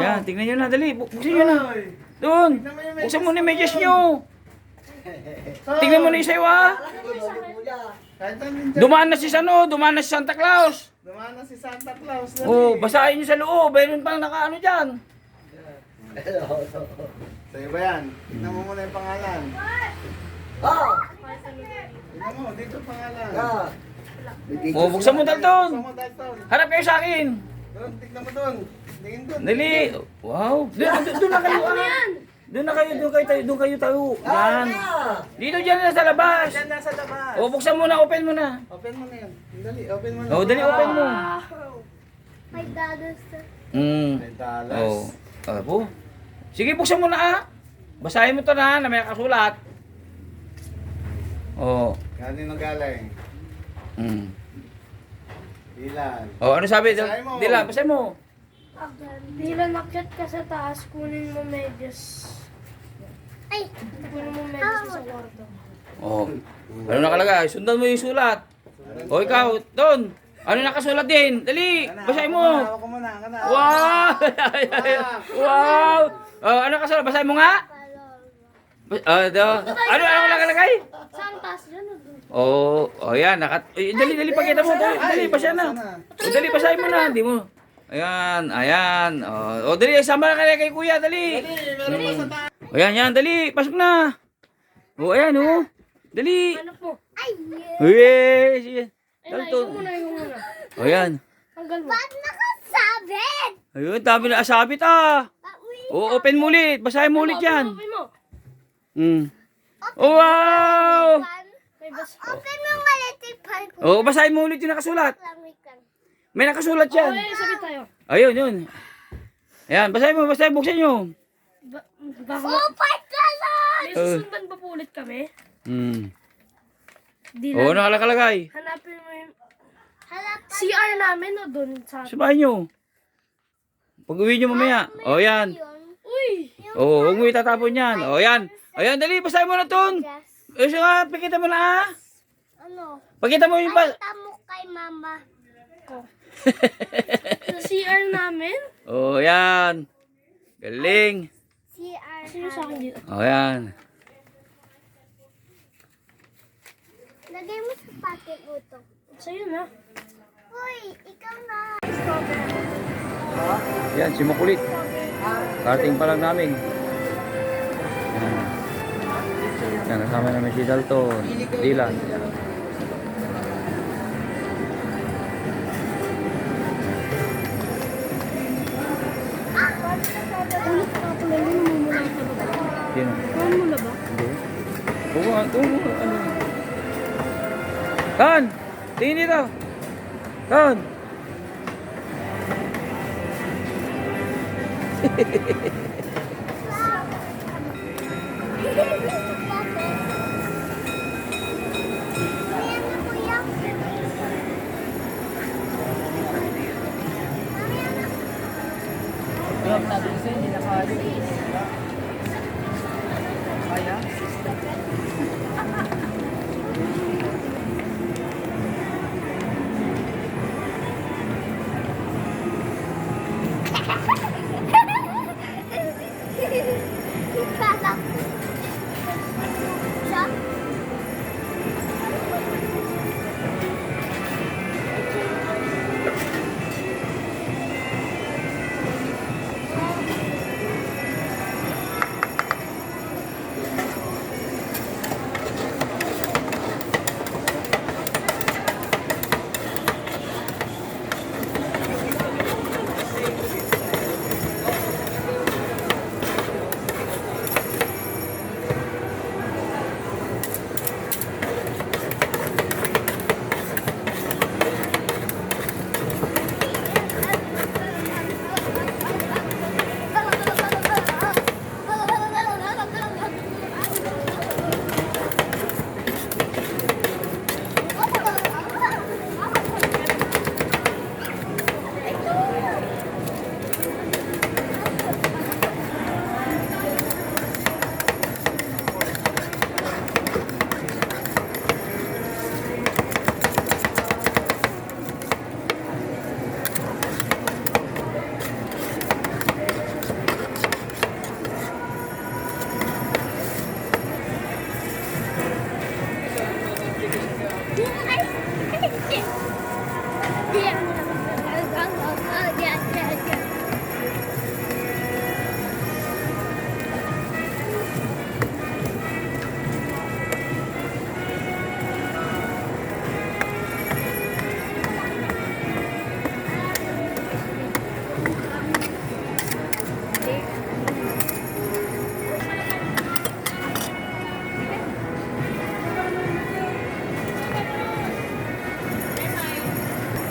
Ayan, tingnan nyo na, dali. Bu- Buksan nyo na. Doon. Buksan mo na yung medyas nyo. Tingnan mo na yung sayo, ah. Kahit ang ninja. Dumaan na si Sano, dumaan na si Santa Claus. Dumaan na si Santa Claus. dali. Oh, basahin nyo sa loob. Mayroon pang nakaano dyan. Sa'yo ba yan? Tignan mo muna yung pangalan. Tignan mo, dito pangalan. Ah! Oh, buksan mo Dalton. Buksan mo, Dalton. Harap kayo sa akin. Doon, tignan mo doon. Dali. Wow. Doon, doon, doon na kayo, ah. Doon na kayo, doon kayo tayo, doon kayo tayo. Yan. Ah! Dito dyan na sa labas. Diyan nasa labas. Oh, buksan mo na, open mo na. Open mo na yan. Dali, open mo na. Oh, dali, open mo. My dollars. Mm. May dollars. Oh. Ah, po. Sige, buksan mo na ah. Basahin mo to na, na may nakasulat. Oh. Kanino galing? Mm. Ilan? Oh, ano sabi? Basahin mo. Dila, basahin mo. Dila nakyat ka sa taas, kunin mo medyas. Ay! Kunin mo medyas mo sa kwarto. Oh. Ano nakalagay? Sundan mo yung sulat. O ikaw, Don. Ano nakasulat din? Dali, basahin mo. Wow! wow! Oh, ano nakasulat? Basahin mo nga. Oh, do. Ano ano nakalagay? O doon? Oh, oh yan, nakat eh, dali dali pakita mo, dali, dali pasya na. O dali basahin mo na, di mo. Ayan, ayan. Oh, oh dali sama ka na kay kuya, dali. O yan, yan, dali, pasok na. O ayan, oh. Dali. Hanap mo. Ay! Dalton. ikaw muna, ikaw muna. O yan. Tanggal mo. Ba't nakasabit? Ayun, dami na asabit ah. O, open mo ulit. Basahin mo ulit yan. Open mo. Mm. Oh, wow! Open mo ang electric fan ko. Oh, basahin mo ulit yung nakasulat. Lang, lang. May nakasulat yan. Okay, sabi tayo. Ayun, yun. Ayan, basahin mo, basahin, buksan nyo. Ba baka Super Talon! may susundan pa po ulit kami. Hmm. Di Oo, na. nakakalagay. Hanapin mo yung Halap CR namin o doon sa... Sabahin nyo. Pag uwi nyo mamaya. O, yan. yun. Uy! O, huwag mo itatapon yan. O, yan. Ayan, dali, basahin mo na ton. Yes. O, siya nga, pakita mo na ah. Ano? Pakita mo yung ba... Tamo kay mama. Sa CR namin? O, yan. Galing. CR. Sino sa akin dito? O, yan. Lagay mo sa packet mo to. Sa'yo na. Uy, ikaw na. Yan, si Makulit. Starting pa lang namin. Yan. Yan, kasama namin si Dalton. Dylan. Ulit Ano, oo, ano. Tan! Tingin dito! Tan! Ayan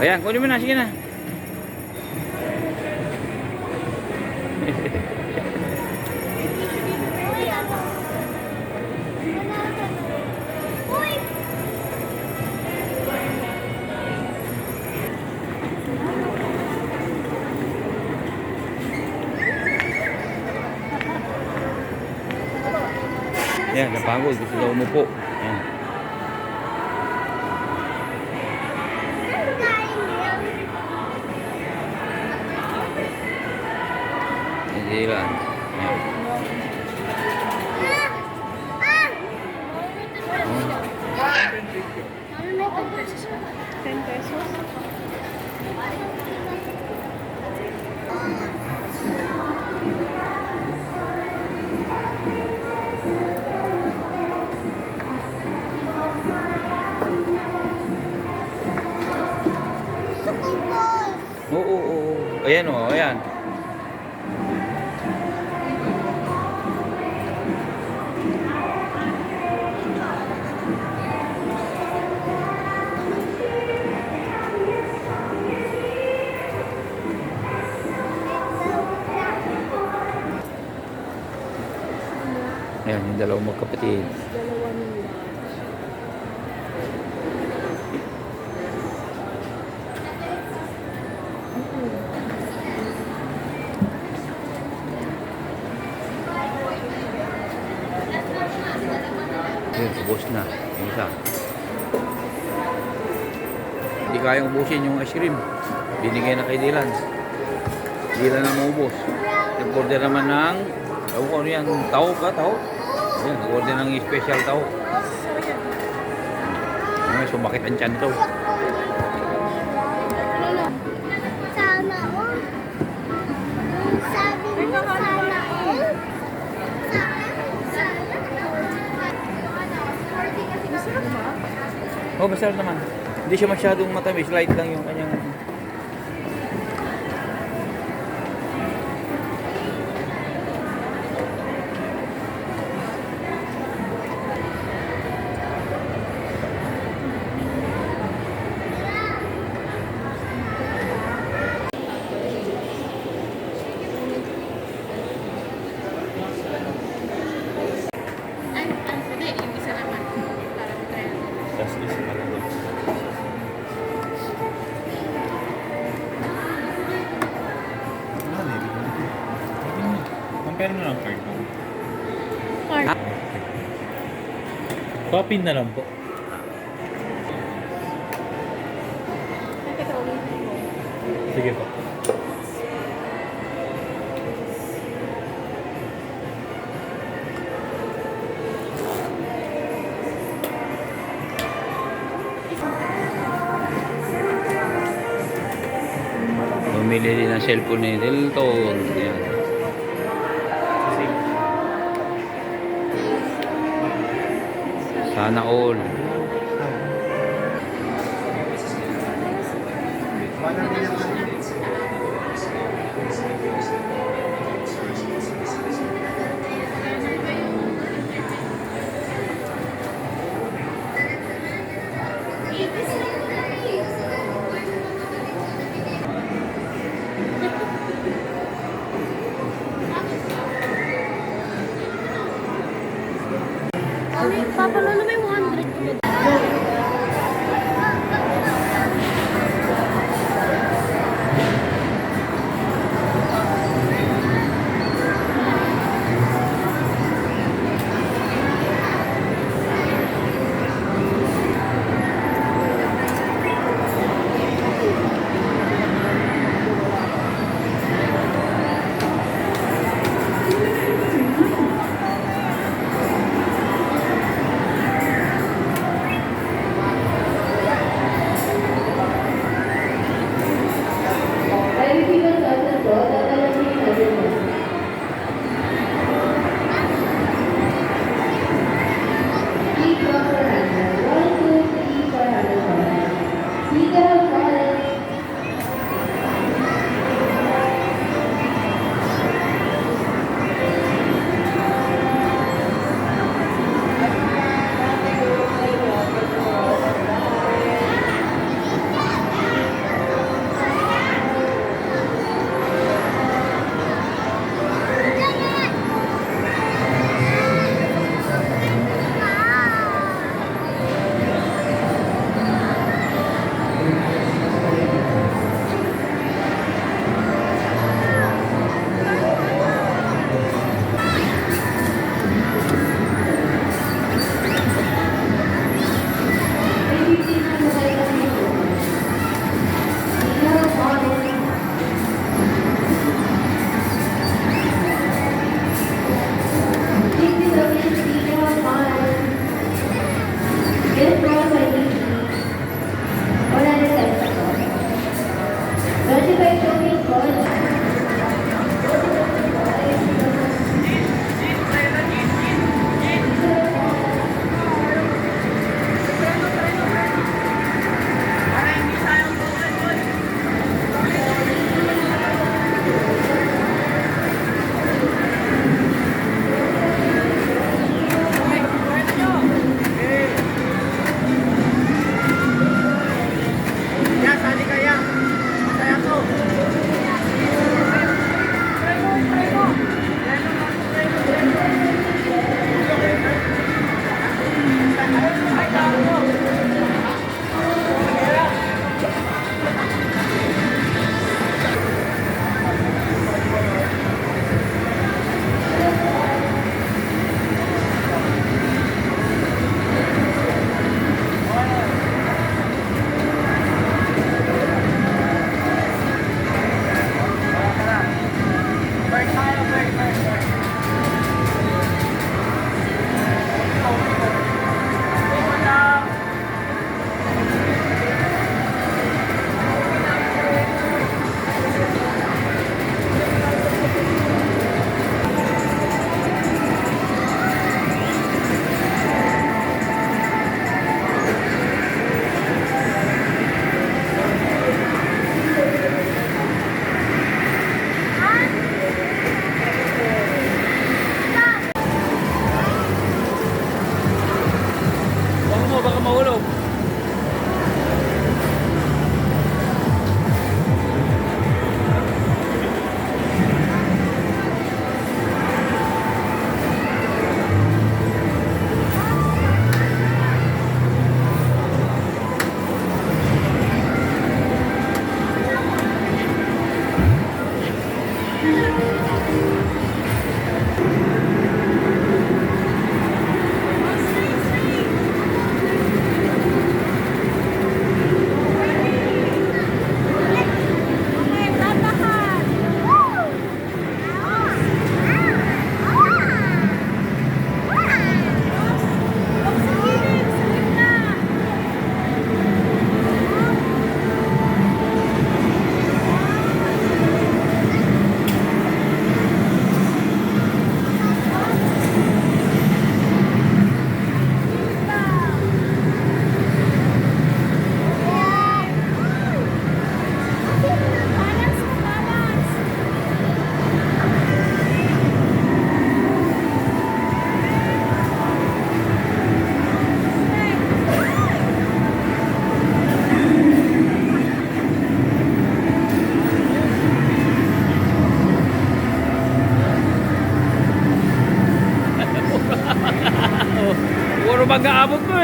Ayan, kunin mo na. Sige na. Ayan, napagod. Gusto daw umupo. Ayan. Ko balls. Oo, oo, oo. Ayan o, ayan. Dalawang magkapatid. Ayun, ubos na. Yung isa. Hindi kayang ubusin yung ice cream. Binigay na kay Dylan. Dylan na maubos. Nag-order naman ng, ewan ko ano yan, tao ka, tao? Ayan, nag-order ng special tao. Ay, sumakit ang tiyan to. Sana all. Sabi mo sana all. Oh, masarap naman. Hindi siya masyadong matamis. Light lang yung kanyang... Copy na lang po. Nakita ulitin mo. Sige po. Bumili din ng cellphone ni Delton. Yan. Sana all.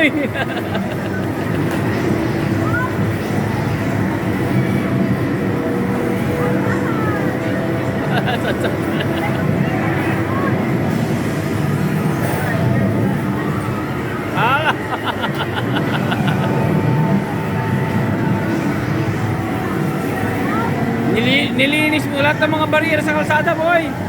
Ah! Nili nilinis mo lahat ng mga barrier sa kalsada, boy.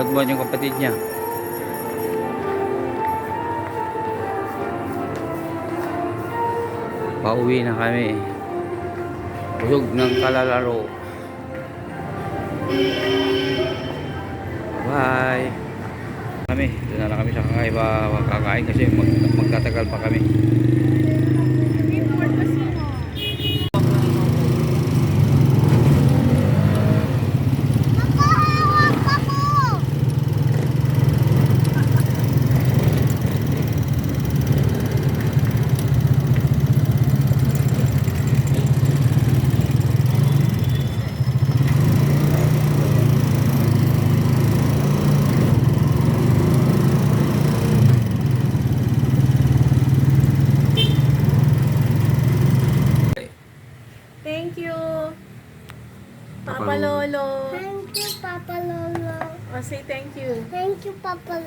Buhat-buhat yung kapatid niya. Pauwi na kami. Busog ng kalalaro. Bye. Kami, doon na kami sa kakaiba kakain kasi mag, magtatagal pa kami. Nakahawak ako! Thank you. Papa Lolo. Thank you, Papa Lolo. Oh, say thank you. Thank you, Papa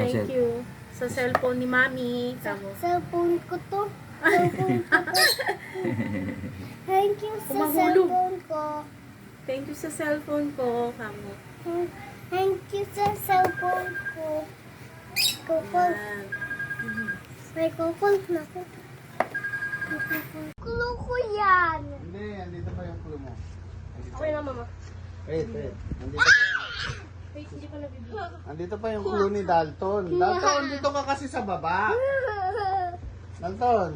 Thank you. Sa cellphone ni Mami. Tamo. Cellphone ko to. Cellphone ko to. Thank you sa Kumahulog. cellphone ko. Thank you sa cellphone ko. Tamo. Thank you sa cellphone ko. Kukul. Yan. May kukul na ko. Kulo ko yan. Hindi, andito pa yung clue mo. Okay na, mama. Wait, wait. Andito pa yung, Wait, hindi pa nabibigay. Andito pa yung clue ni Dalton. Dalton, dito ka kasi sa baba. Dalton?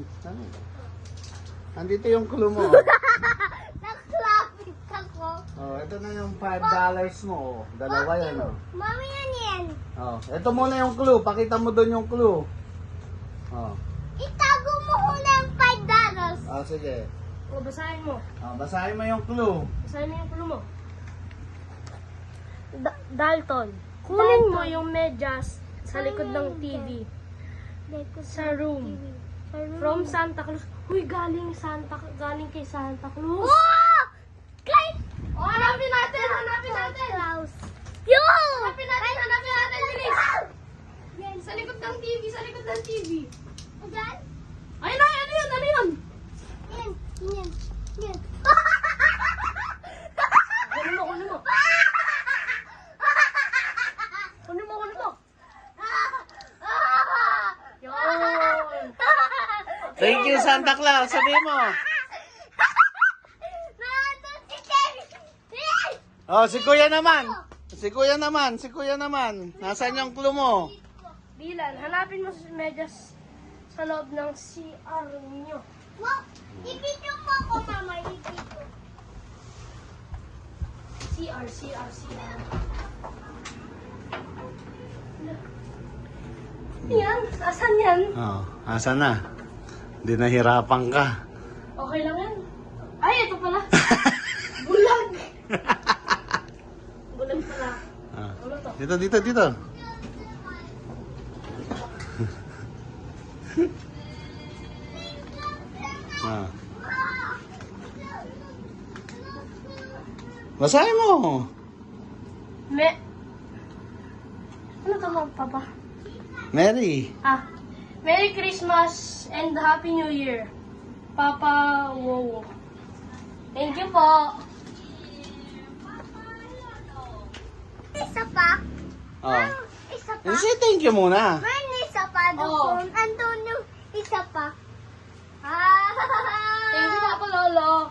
Andito yung clue mo. Naklapit ako. Oh, ito na yung 5 dollars mo. oh. Dalawa yan, oh. Mami, yan yan. Oh, ito muna yung clue. Pakita mo doon yung clue. Oh. Itago mo muna yung 5 dollars. Oh, sige. O, basahin mo. Oh, basahin mo yung clue. Basahin mo yung pulo mo. Da- Dalton, kunin mo yung medyas sa likod ng TV. Sa room. From Santa Cruz. Uy, galing Santa galing kay Santa Cruz. Oh! Kay... Oh, hanapin natin, hanapin natin. Klaus. Yo! Hanapin natin, hanapin natin, bilis. Sa likod ng TV, sa likod ng TV. Ayan. Ayun na, ano yun, ano yun? Yan. Yan. Kunin mo, kunin mo. Kunin mo, kunin mo. Yun. Thank you, Santa Claus. Sabi mo. Oh, si Kuya naman. Si Kuya naman, si Kuya naman. Nasaan yung clue mo? Dylan, hanapin mo si medyas sa loob ng CR ninyo. Wow! Ibigyan mo ako, mama. Ibigyan. CR, CR, CR. Yan, asan yan? Oh, asan na? Hindi nahirapan ka. Okay lang yan. Ay, ito pala. Bulag. Bulag pala. Ah. To? Dito, dito, dito. ah. Basahin mo. Me... Ano mga papa? Mary. Ah, Merry Christmas and Happy New Year, Papa Wowo. Thank you po. Isa pa? Ah. Oh. Ma'am, isa pa? Say thank you muna. Ma'am, isa pa doon. Oh. Antonio, isa pa. Ah. Thank you, Papa Lolo.